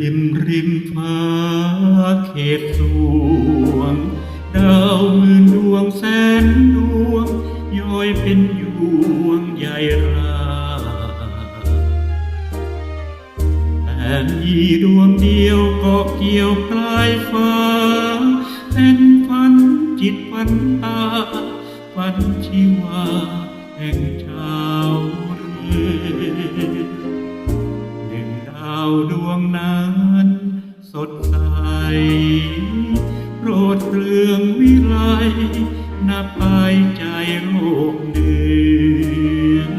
ริมริมฟ้าเขตสวง ดาวมื่นดวงแสนดวง ย้อยเป็นยวงใหญ่ราแต่มีดวงเดียวก็เกี่ยวปลายฟ้า เป็นฝันจิตฝันตาฝันชีวาแห่งชาวเรือ ดาวดวงนั้นสดใส โปรดเรื่องวิไลนับไปใจโลกเดือน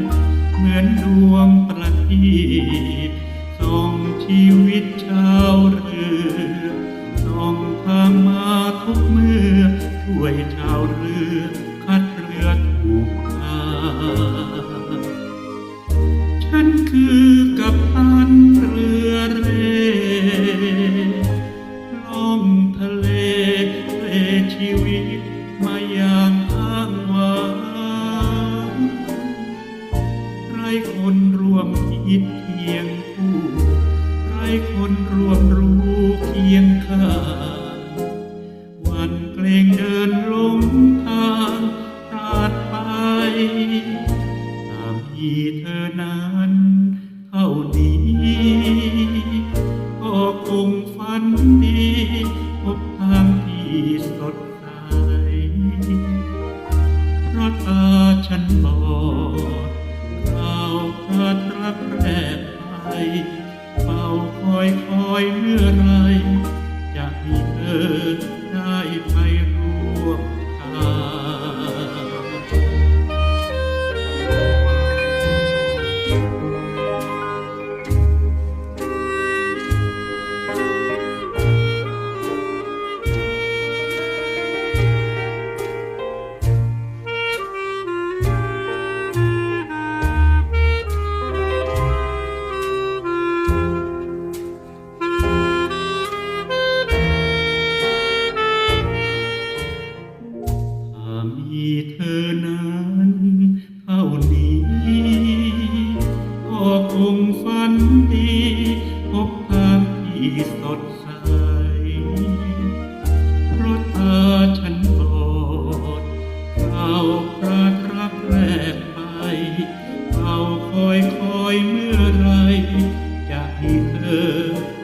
เหมือนดวงประทีปส่องชีวิตชาวเรือส่องทางมาทุกเมื่อช่วยช มาอย่างอ้างว้างไรคนรวมคิดเคียงคู่ไรคนรวมรู้เคียงข้างวันเกรงเดินลงทางพลาดไป ตามที่เธอนั้นเท่านี้ ก็คงฝันดี ตาฉันบอดเขาวพลาดรักแรกไปเฝ้าคอยคอยเมื่อไร งฝันดีพบทางที่สดใสรถะตาฉันบอดข้าวปราทักแรกไปเข้าคอยคอยเมื่อไรจะให้เธอ